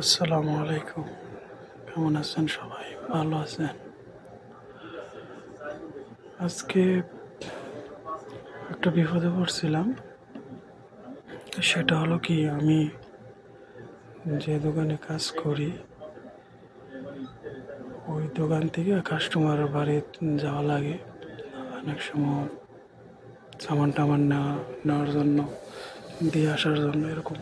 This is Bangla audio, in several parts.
আসসালামু আলাইকুম। কেমন আছেন সবাই? ভালো আছেন? আজকে একটা বিপদে পড়ছিলাম। সেটা হলো কি, আমি যে দোকানে কাজ করি, ওই দোকান থেকে কাস্টমার বাড়ি যাওয়া লাগে। অনেক সময় সামান টামান নেওয়া নেওয়ার জন্য, দিয়ে আসার জন্য এরকম।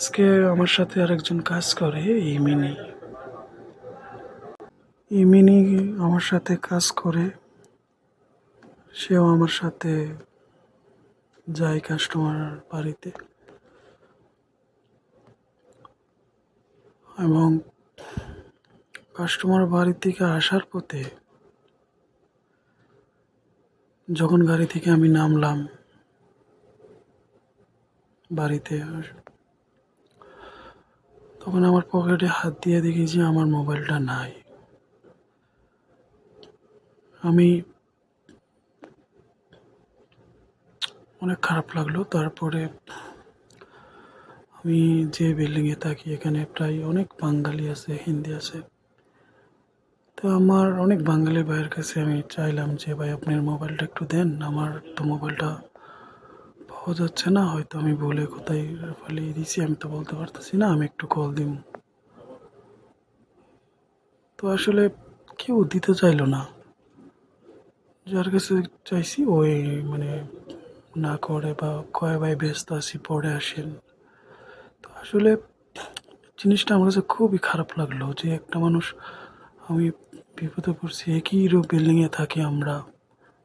আজকে আমার সাথে আরেকজন কাজ করে, ইমিনি। ইমিনি আমার সাথে কাজ করে। সেও আমার সাথে যায় কাস্টমার বাড়িতে। এবং কাস্টমার বাড়ি থেকে আসার পথে যখন গাড়ি থেকে আমি নামলাম, বাড়িতে তখন আমার পকেটে হাত দিয়ে দেখি যে আমার মোবাইলটা নাই। আমি অনেক খারাপ লাগল। তারপরে আমি যে বিল্ডিংয়ে থাকি, এখানে প্রায় অনেক বাঙালি আছে, হিন্দি আছে। তো আমার অনেক বাঙালি ভাইয়ের কাছে আমি চাইলাম যে, ভাই আপনার মোবাইলটা একটু দেন। আমার তো মোবাইলটা পাওয়া যাচ্ছে না, হয়তো আমি বলে কোথায় ফালিয়ে দিছি আমি তো বলতে পারতেছি না, আমি একটু কল দিব তো আসলে কেউ দিতে চাইলো না। যার কাছে চাইছি ওই মানে না করে বা কয় ভাই ব্যস্ত আছি, পরে আসেন। তো আসলে জিনিসটা আমার কাছে খুবই খারাপ লাগল যে একটা মানুষ আমি বিপদে পড়ছি, একই রূপ বিল্ডিংয়ে থাকি আমরা,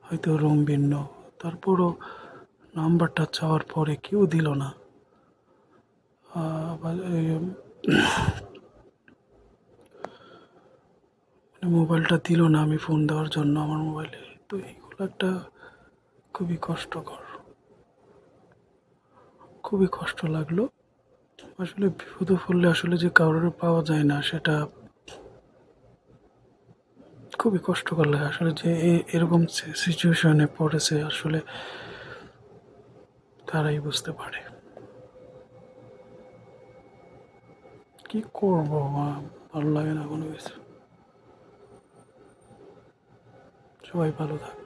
হয়তো রুম ভিন্ন। তারপরও নাম্বারটা চাওয়ার পরে কেউ দিল না। মানে মোবাইলটা দিল না আমি ফোন দেওয়ার জন্য আমার মোবাইলে। তো এইগুলো একটা খুবই কষ্টকর, খুবই কষ্ট লাগল। আসলে বিপদে পড়লে আসলে যে কারোর পাওয়া যায় না সেটা খুবই কষ্টকর লাগে। আসলে যে এরকম সিচুয়েশনে পড়েছে, আসলে তারাই বুঝতে পারে। কি করব মা? ভালো লাগে না কোনো কিছু। সবাই ভালো থাক।